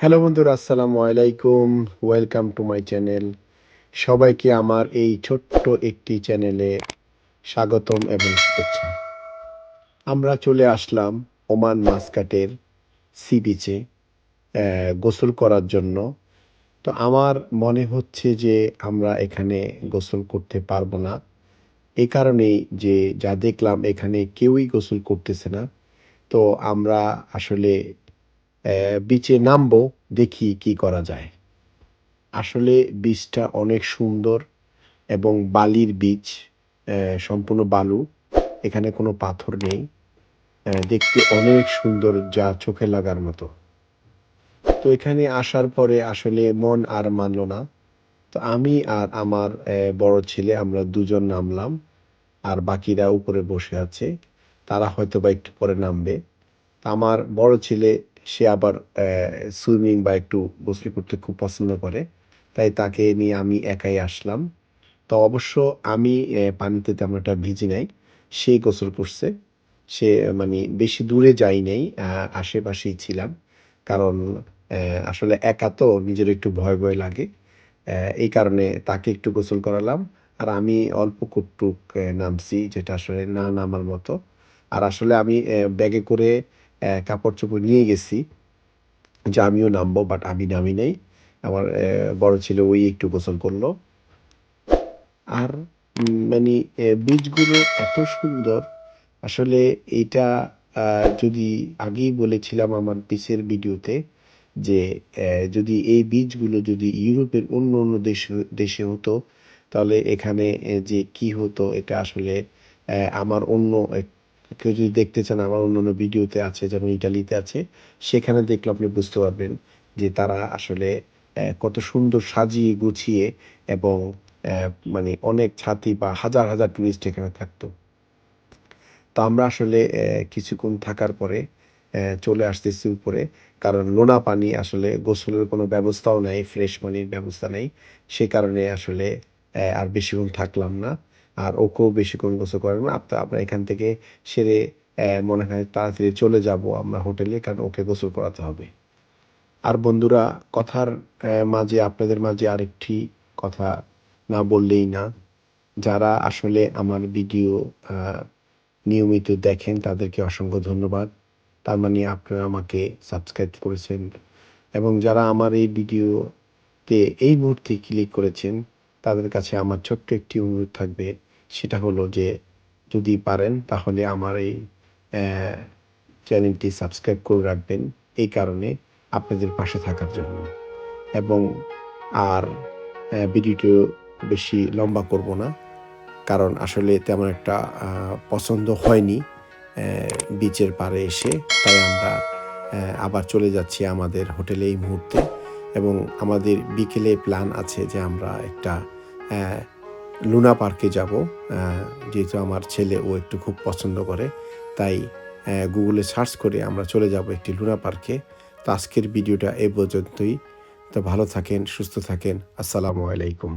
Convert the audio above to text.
Hello বন্ধুরা, আসসালামু আলাইকুম। ওয়েলকাম টু মাই চ্যানেল সবাইকে আমার এই ছোট্ট একটি চ্যানেলে স্বাগতম এবং শুভেচ্ছা। আমরা চলে আসলাম ওমান মাসকাটের সি বিচে গোসল করার জন্য। তো আমার মনে হচ্ছে যে আমরা এখানে গোসল করতে পারব না। এ কারণেই যে যা দেখলাম এখানে কেউই গোসল করতেছে না। তো আমরা আসলে বিচে নামবো, দেখি কি করা যায়। আসলে বীজটা অনেক সুন্দর এবং বালির বীজ সম্পূর্ণ বালু, এখানে কোনো পাথর নেই। দেখতে অনেক সুন্দর যা চোখে লাগার মতো। তো এখানে আসার পরে আসলে মন আর মানলো না। তো আমি আর আমার বড় ছেলে আমরা দুজন নামলাম আর বাকিরা উপরে বসে আছে। তারা হয়তো বা একটু পরে নামবে। আমার বড় ছেলে সে আবার সুইমিং বা একটু গোসল করতে খুব পছন্দ করে। তাই তাকে নিয়ে আমি একাই আসলাম। তো অবশ্য আমি পানিতে তেমন একটা ভিজি নাই। সে গোসল করছে। সে মানে বেশি দূরে যাই নাই আশেপাশেই ছিলাম। কারণ আসলে একা তো নিজের একটু ভয় ভয় লাগে। এই কারণে তাকে একটু গোসল করালাম। আর আমি অল্প কুটটুক নামছি, যেটা আসলে না নামার মতো। আর আসলে আমি ব্যাগে করে কাপড় চোপড় নিয়ে গেছি। যে আমিও নামবো বাট আমি নামি নাই। আমার বড় ছেলে ওই একটু গোসল করল। আর মানে বীজগুলো এত সুন্দর। আসলে এটা যদি আগেই বলেছিলাম আমার পিসের ভিডিওতে, যে যদি এই বীজগুলো যদি ইউরোপের অন্য অন্য দেশ, দেশে হতো, তাহলে এখানে যে কি হতো, এটা আসলে আমার অন্য কেউ যদি দেখতে চান আমার অন্য অন্য ভিডিওতে আছে, যেমন ইটালিতে আছে, সেখানে দেখলে আপনি বুঝতে পারবেন যে তারা আসলে কত সুন্দর সাজিয়ে গুছিয়ে এবং মানে অনেক ছাতি বা হাজার হাজার টুরিস্ট এখানে থাকতো। তো আমরা আসলে কিছুক্ষণ থাকার পরে চলে আসতেছি উপরে, কারণ লোনা পানি আসলে গোসলের কোনো ব্যবস্থাও নেই, ফ্রেশ পানির ব্যবস্থা নেই, সে কারণে আসলে আর বেশিক্ষণ থাকলাম না। আর ওকেও বেশিক্ষণ গোসল করেন না আপনার আমরা এখান থেকে সেরে মনে হয় তাড়াতাড়ি চলে যাব আমরা হোটেলে, কারণ ওকে গোসল করাতে হবে। আর বন্ধুরা, কথার মাঝে, আপনাদের মাঝে আরেকটি কথা না বললেই না। যারা আসলে আমার ভিডিও নিয়মিত দেখেন, তাদেরকে অসংখ্য ধন্যবাদ। তার মানে আপনারা আমাকে সাবস্ক্রাইব করেছেন এবং যারা আমার এই ভিডিওতে এই মুহূর্তে ক্লিক করেছেন, তাদের কাছে আমার ছোট্ট একটি অনুরোধ থাকবে। সেটা হলো যে যদি পারেন তাহলে আমার এই চ্যানেলটি সাবস্ক্রাইব করে রাখবেন। এই কারণে আপনাদের পাশে থাকার জন্য। এবং আর ভিডিওটি বেশি লম্বা করব না। কারণ আসলে তেমন একটা পছন্দ হয়নি বিচের পাড়ে এসে। তাই আমরা আবার চলে যাচ্ছি আমাদের হোটেলে এই মুহূর্তে। এবং আমাদের বিকেলে প্ল্যান আছে যে আমরা একটা লুনা পার্কে যাব যেহেতু আমার ছেলে ও একটু খুব পছন্দ করে, তাই গুগলে সার্চ করে আমরা চলে যাব একটি লুনা পার্কে। তো আজকের ভিডিওটা এ পর্যন্তই। তো ভালো থাকেন, সুস্থ থাকেন। আসসালামু আলাইকুম।